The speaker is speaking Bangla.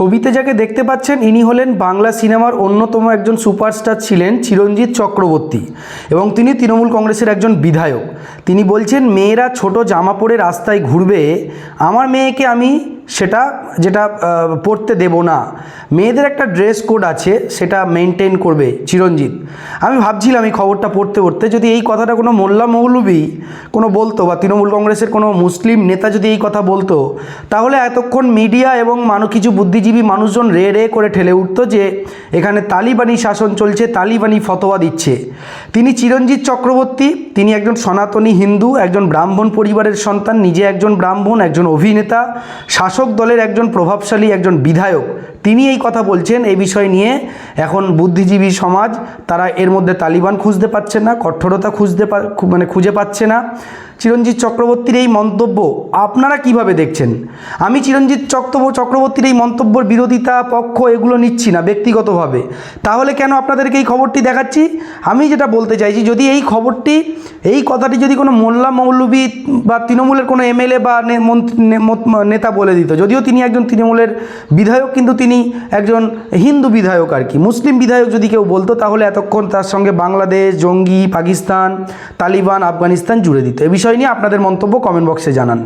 ছবিতে যাকে দেখতে পাচ্ছেন, ইনি হলেন বাংলা সিনেমার অন্যতম একজন সুপারস্টার ছিলেন চিরঞ্জিত চক্রবর্তী এবং তিনি তৃণমূল কংগ্রেসের একজন বিধায়ক। তিনি বলছেন, মেয়েরা ছোট জামা পরে রাস্তায় ঘুরবে। আমার মেয়েকে আমি সেটা যেটা পড়তে দেব না। মেয়েদের একটা ড্রেস কোড আছে, সেটা মেনটেন করবে চিরঞ্জিত। আমি ভাবছিলাম এই খবরটা পড়তে পড়তে যদি এই কথাটা কোনো মোল্লা মৌলবি কোনো বলতো বা তৃণমূল কংগ্রেসের কোনো মুসলিম নেতা যদি এই কথা বলতো, তাহলে এতক্ষণ মিডিয়া এবং মানুষ কিছু বুদ্ধিজীবী মানুষজন রে রে করে ঠেলে উঠতো যে, এখানে তালিবানি শাসন চলছে, তালিবানি ফতোয়া দিচ্ছে। তিনি চিরঞ্জিত চক্রবর্তী তিনি একজন সনাতনী হিন্দু, একজন ব্রাহ্মণ পরিবারের সন্তান, নিজে একজন ব্রাহ্মণ, একজন অভিনেতা, শাসক দলের একজন প্রভাবশালী, একজন বিধায়ক। তিনি এই কথা বলছেন এই বিষয় নিয়ে। এখন বুদ্ধিজীবী সমাজ, তারা এর মধ্যে তালিবান খুঁজতে পারছে না, কঠোরতা খুঁজতে মানে খুঁজে পাচ্ছে না। চিরঞ্জিত চক্রবর্তীর এই মন্তব্য আপনারা কীভাবে দেখছেন? আমি চিরঞ্জিত চক্র চক্রবর্তীর এই মন্তব্যর বিরোধিতা, পক্ষ এগুলো নিচ্ছি না ব্যক্তিগতভাবে। তাহলে কেন আপনাদেরকে এই খবরটি দেখাচ্ছি? আমি যেটা বলতে চাইছি, যদি এই খবরটি, এই কথাটি যদি কোনো মোল্লা মৌলবী বা তৃণমূলের কোনো এমএলএ বা নেতা বলে দিত, যদিও তিনি একজন তৃণমূলের বিধায়ক, কিন্তু তিনি একজন হিন্দু বিধায়ক আর কি। মুসলিম বিধায়ক যদি কেউ বলতো, তাহলে এতক্ষণ তার সঙ্গে বাংলাদেশ, জঙ্গি, পাকিস্তান, তালিবান, আফগানিস্তান জুড়ে দিত। এ বিষয় নিয়ে আপনাদের মন্তব্য কমেন্ট বক্সে জানান।